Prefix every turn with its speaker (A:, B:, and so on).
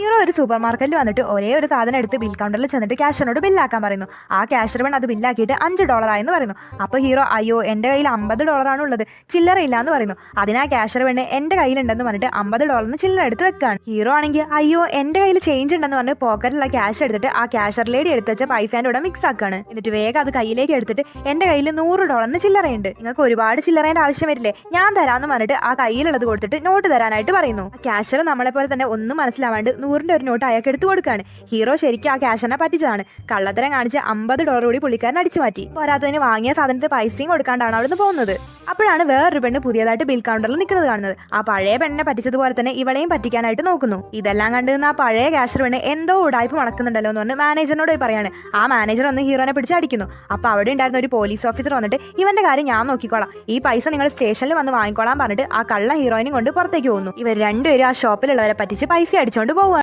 A: Hero ഒരു super മാർക്കറ്റിൽ വന്നിട്ട് ഒരേ ഒരു സാധനം എടുത്ത് ബിൽ കൗണ്ടറിൽ ചെന്നിട്ട് ക്യാഷറിനോട് ബില്ലാക്കാൻ പറയുന്നു. ആ ക്യാഷർ വേണം അത് ബില്ലാക്കിയിട്ട് അഞ്ച് ഡോളർ ആയെന്ന് പറയുന്നു. അപ്പോൾ ഹീറോ അയ്യോ എന്റെ കയ്യിൽ അമ്പത് ഡോളറാണ് ഉള്ളത്. ചില്ലറ ഇല്ല എന്ന് പറയുന്നു. അതിനാ ക്യാഷർ വേണ്ട എന്റെ കയ്യിലുണ്ടെന്ന് പറഞ്ഞിട്ട് അമ്പത് ഡോളറിന് ചില്ലറ എടുത്ത് വെക്കുകയാണ് ഹീറോ ആണെങ്കിൽ അയ്യോ എന്റെ കയ്യിൽ ചേഞ്ച് ഉണ്ടെന്ന് പറഞ്ഞ് പോക്കറ്റിലുള്ള ക്യാഷ് എടുത്തിട്ട് ആ ക്യാഷർ ലേഡി എടുത്ത് വെച്ച പൈസേന്റെ കൂടെ മിക്സ് ആക്കുകയാണ് എന്നിട്ട് വേഗം അത് കയ്യിലേക്ക് എടുത്തിട്ട് എന്റെ കയ്യിൽ നൂറ് ഡോളറിന് ചില്ലറയുണ്ട്. നിങ്ങൾക്ക് ഒരുപാട് ചില്ലറേന്റെ ആവശ്യം വരില്ലേ? ഞാൻ തരാമെന്ന് പറഞ്ഞിട്ട് ആ കയ്യിലുള്ളത് കൊടുത്തിട്ട് നോട്ട് തരാനായിട്ട് പറയുന്നു. ക്യാഷർ നമ്മളെ പോലെ തന്നെ ഒന്നും മനസ്സിലാവാണ്ട് നൂറിന്റെ ഒരു നോട്ട് അയാൾക്ക് എടുത്തു കൊടുക്കുകയാണ്. ഹീറോ ശരിക്കും ആ ക്യാഷനെ പറ്റിച്ചതാണ്. കള്ളത്തരം കാണിച്ച് അമ്പത് ഡോളർ കൂടി പുള്ളിക്കാരൻ അടിച്ചു മാറ്റി. പോരാത്തതിന് വാങ്ങിയ സാധനത്തിന് പൈസയും കൊടുക്കാണ്ടാണ് അവിടുന്ന് പോകുന്നത്. അപ്പോഴാണ് വേറൊരു പെണ്ണ് പുതിയതായിട്ട് ബിൽ കൗണ്ടറിൽ നിൽക്കുന്നത് കാണുന്നത്. ആ പഴയ പെണ്ണിനെ പറ്റിച്ചതുപോലെ തന്നെ ഇവളെയും പറ്റിക്കാനായിട്ട് നോക്കുന്നു. ഇതെല്ലാം കണ്ട് ആ പഴയ ക്യാഷർ പെണ്ണ് എന്തോ ഉടായ്പ മുളക്കുന്നുണ്ടല്ലോ എന്ന് പറഞ്ഞ് മാനേജറിനോട് പറയാണ്. ആ മാനേജർ ഒന്ന് ഹീറോനെ പിടിച്ച് അടിക്കുന്നു. അപ്പോൾ അവിടെ ഉണ്ടായിരുന്ന ഒരു പോലീസ് ഓഫീസർ വന്നിട്ട് ഇവന്റെ കാര്യം ഞാൻ നോക്കിക്കോളാം. ഈ പൈസ നിങ്ങൾ സ്റ്റേഷനിൽ വന്ന് വാങ്ങിക്കോളാൻ പറഞ്ഞിട്ട് ആ കള്ള ഹീറോയിനും കൊണ്ട് പുറത്തേക്ക് പോകുന്നു. ഇവർ രണ്ടുപേരും ആ ഷോപ്പിലുള്ളവരെ പറ്റിച്ച് പൈസ അടിച്ചുകൊണ്ട് പോവുക